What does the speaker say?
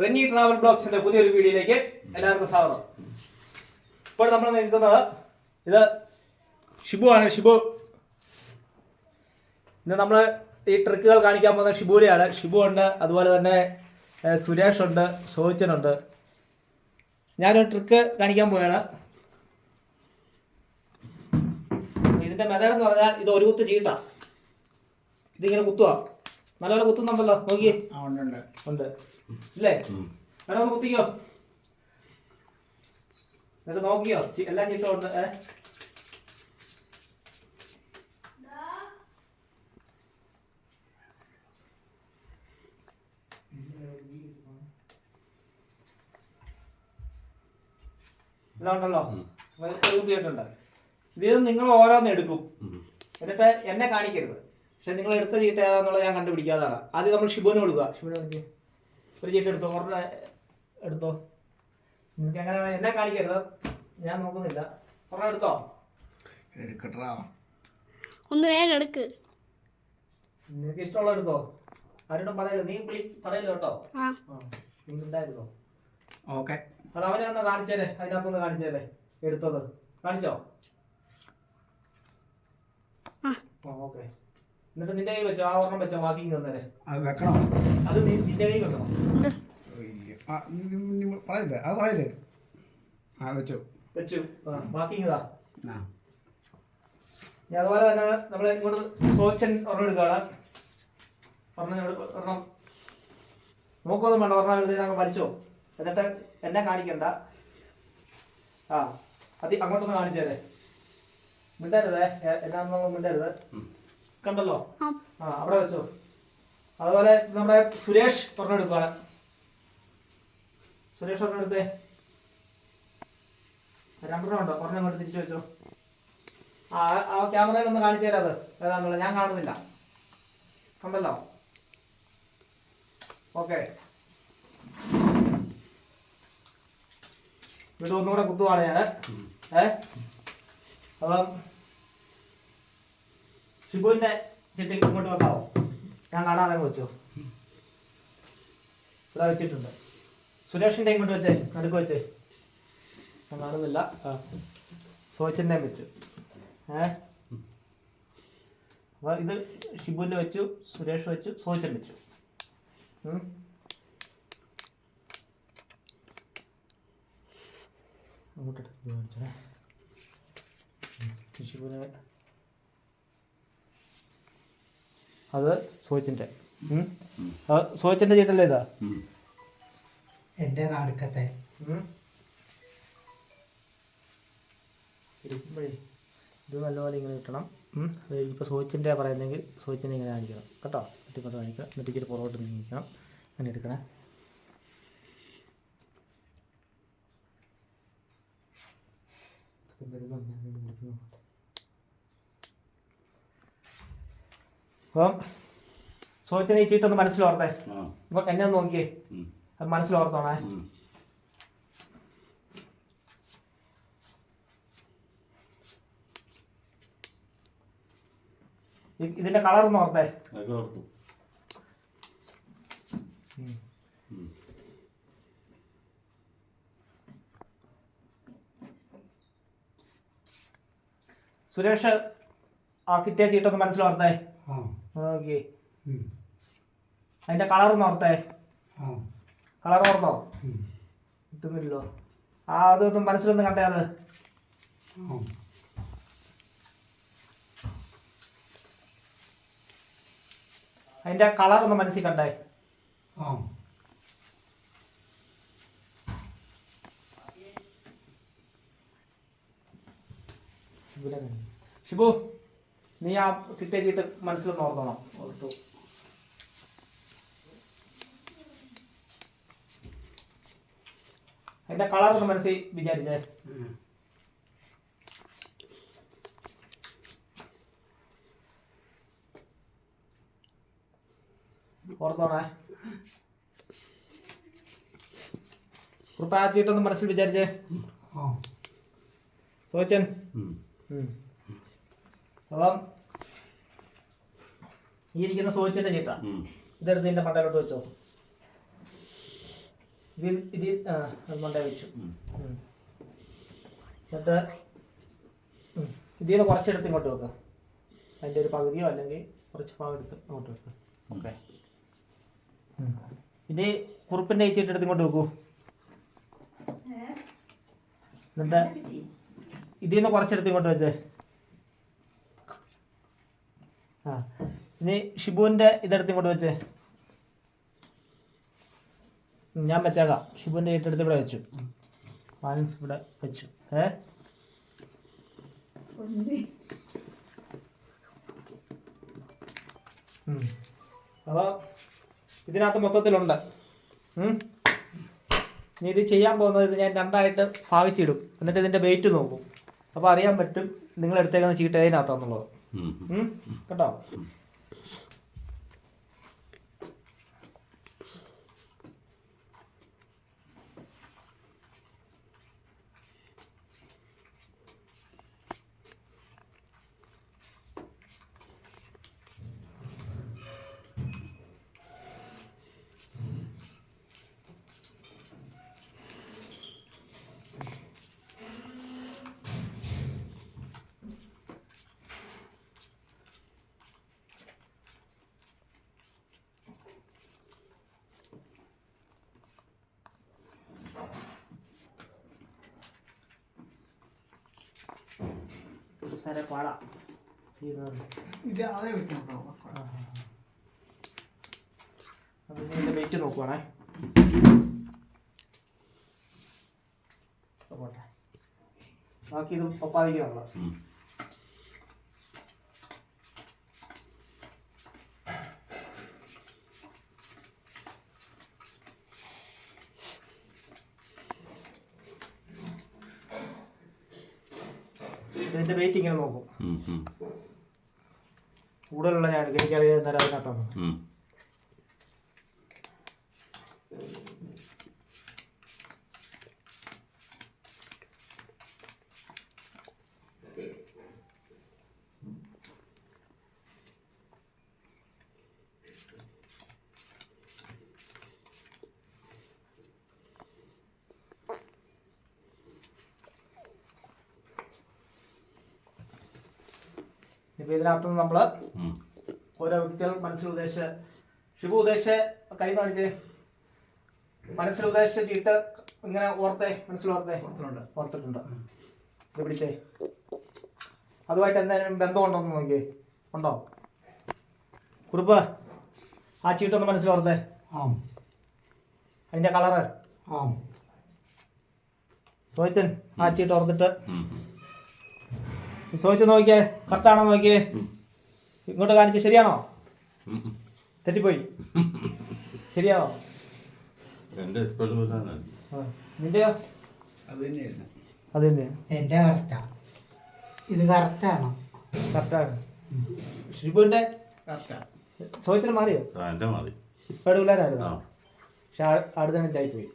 Renny travel ബ്ലോഗ്സിന്റെ പുതിയൊരു വീഡിയോയിലേക്ക് എല്ലാവർക്കും സ്വാഗതം. ഇപ്പോൾ നമ്മൾ നിൽക്കുന്നത് ഇത് ഷിബു ആണ്. ഷിബു. ഇന്ന് നമ്മൾ ഈ ട്രിക്കുകൾ കാണിക്കാൻ പോകുന്ന ഷിബുലെയാണ് ഷിബു ഉണ്ട് അതുപോലെ തന്നെ സുരേഷ് ഉണ്ട് സോച്ചനുണ്ട് ഞാനൊരു ട്രിക്ക് കാണിക്കാൻ പോവുകയാണ്. ഇതിന്റെ മെത്തേഡ് എന്ന് പറഞ്ഞാൽ ഇത് ഒരു കുത്ത് ചീട്ടാ. ഇതിങ്ങനെ കുത്തുക നല്ലപോലെ കുത്തുന്നുണ്ടല്ലോ നോക്കിയേ. ആ ഉണ്ട് ഉണ്ട്. ഉണ്ട്. ഇല്ലേ? വേണം ഒന്ന് കുത്തിക്കോ. എന്നിട്ട് നോക്കിയോ. എല്ലാം ഉണ്ട് ഏ? എല്ലാം ഇതൊന്നും ഒരു കുത്തിയിട്ടുണ്ട്. ഇതിൽ നിങ്ങൾ ഓരോന്ന് എടുക്കും. എന്നിട്ട് എന്നെ കാണിക്കരുത്. പക്ഷെ നിങ്ങൾ എടുത്ത ചീട്ട ഏതാന്നുള്ളത് ഞാൻ കണ്ടുപിടിക്കാതാണ്. ആദ്യം നമ്മൾ ഷിബുവിന് കൊടുക്കുക ഷിബുവിന് കൊടുക്കുക ഒരു ചീട്ട് എടുത്തോ? ഓർഡർ എടുത്തോ? നിങ്ങൾക്ക് അങ്ങനെ എന്നെ കാണിക്കരുത്. ഞാൻ നോക്കുന്നില്ല. ഓർഡർ എടുത്തോ? എടുക്കട്ടാ ഒന്ന് വേറെ എടുക്ക്. നിനക്ക് ഇഷ്ടമുള്ള എടുത്തോ? ആരോടും പറയല്ലോ നീ വിളി പറയല്ലോ കേട്ടോ. നീ ഉണ്ടായിരുന്നോ? ഓക്കെ. അത് അവനെ ഒന്ന് കാണിച്ചേരെ. അതിനകത്തൊന്ന് കാണിച്ചേരെ. എടുത്തത്. കാണിച്ചോ? ഓക്കെ. എന്നിട്ട് നിന്റെ കൈ വെച്ചോ ആ ഒരെണ്ണം വെച്ചോ ബാക്കി ഇങ്ങ് തന്നേരെ. അത് വെക്കണം. അത് നീ നിന്റെ കൈ വെക്കണം? ആ, പറയല്ലേ അത് പറയല്ലേ? ആ വെച്ചു. വെച്ചു. ആ ബാക്കി ഇങ്ങതാ ആ. അതുപോലെ തന്നെ നമ്മൾ ഇങ്ങോട്ട് സോച്ചൻ ഒരെണ്ണം എടുക്കുകയാണ്. ഒരെണ്ണം നോക്കൊന്നും വേണ്ട ഒരെണ്ണം എഴുതി അങ്ങ് വലിച്ചോ. എന്നിട്ട് എന്നെ കാണിക്കണ്ട. ആ അത് അങ്ങോട്ടൊന്ന് കാണിച്ചേരെ. മിണ്ടരുതേ എ- എന്നാന്നൊന്നും മിണ്ടരുത്. കണ്ടല്ലോ? ആ. അവിടെ വെച്ചോ. അതുപോലെ നമ്മുടെ സുരേഷ് ഒരെണ്ണം എടുക്കുകയാണ് സുരേഷ് പറഞ്ഞെടുത്തേ. രണ്ടെണ്ണം ഉണ്ടോ? ഇങ്ങോട്ട് തിരിച്ചു വെച്ചോ. ആ ആ ക്യാമറയിൽ ഒന്ന് കാണിച്ചു തരാം അത്. ഏതാണെന്നുള്ളത് ഞാൻ കാണുന്നില്ല. കണ്ടല്ലോ? ഓക്കെ. വീണ്ടും ഒന്നുകൂടെ കുത്തുവാണ് ഞാൻ ഏ? അപ്പം ഷിബുവിന്റെ ചിട്ടി ഇങ്ങോട്ട് വെക്കാവോ ഞാൻ കാണാതെ വെച്ചോ. ഇതാ വെച്ചിട്ടുണ്ട്. സുരേഷിന്റെ ഇങ്ങോട്ട് വെച്ചേ നടുക്ക് വെച്ചേ. ഞാൻ കാണുന്നില്ല. ആ. സോച്ചിന്റെ വെച്ചു. ഏ? അപ്പൊ ഇത് ഷിബുവിന്റെ വെച്ചു സുരേഷ് വെച്ചു സോച്ചൻ വെച്ചു. ഉം. അങ്ങോട്ട് എടുത്ത് ഇത് കാണിച്ചേ. ഉം. ഈ ഷിബുവിനെ അത് സോച്ചിന്റെ സോച്ചിന്റെ ചീട്ടല്ലേ ഇതാ? എന്റെ നാടുക്കത്തെ. ഇരിക്കുമ്പോഴേ ഇത് നല്ലപോലെ ഇങ്ങനെ കിട്ടണം. അത് ഇപ്പോൾ സോച്ചിന്റെ പറയുന്നെങ്കിൽ സോച്ചിനെ ഇങ്ങനെ കാണിക്കണം. കേട്ടോ? ഇങ്ങോട്ട് കാണിക്കുക. എന്നിട്ട് ഇച്ചിരി പുറകോട്ട് നീങ്ങിക്കണം അങ്ങനെ എടുക്കണേ. അപ്പം സോച്ചിനെ ഈ ചീട്ടൊന്ന് മനസ്സിലോർത്തേ. ഇപ്പൊ എന്നെ ഒന്ന് നോക്കിയേ. അത് മനസ്സിലോർത്തോണേ. ഇതിന്റെ കളർ ഒന്ന് ഓർത്തു. സുരേഷ് ആ കിട്ടിയ ചീട്ടൊന്ന് മനസ്സിലോർത്തേ. അതിന്റെ കളർ നോർത്തേ കളർ ഓർത്തോ. കിട്ടുന്നില്ലല്ലോ. ആ അതൊന്നും മനസ്സിലൊന്നും കണ്ടേ അത്. അതിന്റെ കളർ ഒന്ന് മനസ്സിൽ കണ്ടേ. ഷിബു നീ ആ കിട്ടിയ കിട്ട് മനസ്സിലൊന്ന് ഓർത്തോണം. ഓർത്തു. അതിന്റെ കളർ ഒന്ന് മനസ്സിൽ വിചാരിച്ചേ. ഓർത്തോണേ. കുറിപ്പ് ആ ചീട്ടൊന്ന് മനസ്സിൽ വിചാരിച്ചേ. സോച്ചൻ. അപ്പം ഈ ഇരിക്കുന്ന സോച്ചിന്റെ ചീട്ട. ഇതെടുത്ത് ഇതിന്റെ മണ്ടയിലോട്ട് വെച്ചോ. ഇതിൽ ഇതിൽ മണ്ടയിൽ വെച്ചു. എന്നിട്ട്. ഇതിൽ നിന്ന് കുറച്ചെടുത്ത് ഇങ്ങോട്ട് വെക്കുക അതിന്റെ ഒരു പകുതിയോ അല്ലെങ്കിൽ കുറച്ച് പാവം എടുത്ത് അങ്ങോട്ട് വെക്കുക ഓക്കെ. ഇനി കുറുപ്പിന്റെ ഏച്ചിട്ട് എടുത്ത് ഇങ്ങോട്ട് വെക്കൂ. എന്നിട്ട് ഇതിൽ നിന്ന് കുറച്ചെടുത്ത് ഇങ്ങോട്ട് വെച്ചേ. ആ. ഇനി ഷിബുവിന്റെ ഇതെടുത്ത് ഇങ്ങോട്ട് വെച്ചേ. ഞാൻ വെച്ചേക്കാം. ഷിബുവിന്റെ ഏറ്റെടുത്ത് ഇവിടെ വെച്ചു. ബാലൻസ് ഇവിടെ വെച്ചു. ഏ. അപ്പോൾ ഇതിനകത്ത് മൊത്തത്തിലുണ്ട്. ഇനി ഇത് ചെയ്യാൻ പോകുന്നത് ഇത് ഞാൻ രണ്ടായിട്ട് ഭാവിച്ചിടും എന്നിട്ട് ഇതിന്റെ വെയിറ്റ് നോക്കും. അപ്പോൾ അറിയാൻ പറ്റും നിങ്ങൾ എടുത്തേക്കുന്ന ചീട്ട്. ഉം. കേട്ടോ? സാറെ പാടാ. ഇത് അതേ വെക്കണം? അപ്പം അപ്പോൾ ഇനി ഇതിന്റെ വെയിറ്റ് നോക്കുവാണേ. പോട്ടെ. ബാക്കി ഇത് ഒപ്പാതിക്കുന്നുള്ള ഉം. ഇതിന്റെ വെയിറ്റ് ഇങ്ങനെ നോക്കും. കൂടുതലുള്ള ഞാൻ എനിക്കറിയാൻ നേരം അതിനകത്താണ് ഉം. ഇപ്പോൾ ഇതിനകത്തുനിന്ന് നമ്മൾ. ഓരോ വ്യക്തികൾ മനസ്സിൽ ഉദ്ദേശിച്ച ശുഭ ഉദ്ദേശ കൈ കാണിച്ചേ മനസ്സിൽ ഉദ്ദേശിച്ച ചീട്ട് ഇങ്ങനെ ഓർത്തേ മനസ്സിൽ ഓർത്തേ. ഓർത്തിട്ടുണ്ട്. ഓർത്തിട്ടുണ്ട്. ഇത് പിടിച്ചേ. അതുമായിട്ട് എന്തെങ്കിലും ബന്ധമുണ്ടോ എന്ന് നോക്കിയേ. ഉണ്ടോ? കുറിപ്പ് ആ ചീട്ടൊന്ന് മനസ്സിൽ ഓർത്തേ. ആം. അതിന്റെ കളറ്. ആം. സോയിച്ചൻ ആ ചീട്ട് ഓർത്തിട്ട് സോയിച്ച് നോക്കിയേ കറക്റ്റാണോ നോക്കിയേ. ഇങ്ങോട്ട് കാണിച്ച് ശരിയാണോ. തെറ്റിപ്പോയി. ശരിയാണോ. നിന്റെയോ? അത് കറക്റ്റാ ഇത് കറക്റ്റാണോ കറക്റ്റാണ് ഷിബുവിന്റെ കറക്റ്റാ മാറിയോ? മാറി. പിള്ളേരായിരുന്നു. പക്ഷെ അടുത്ത പോയി.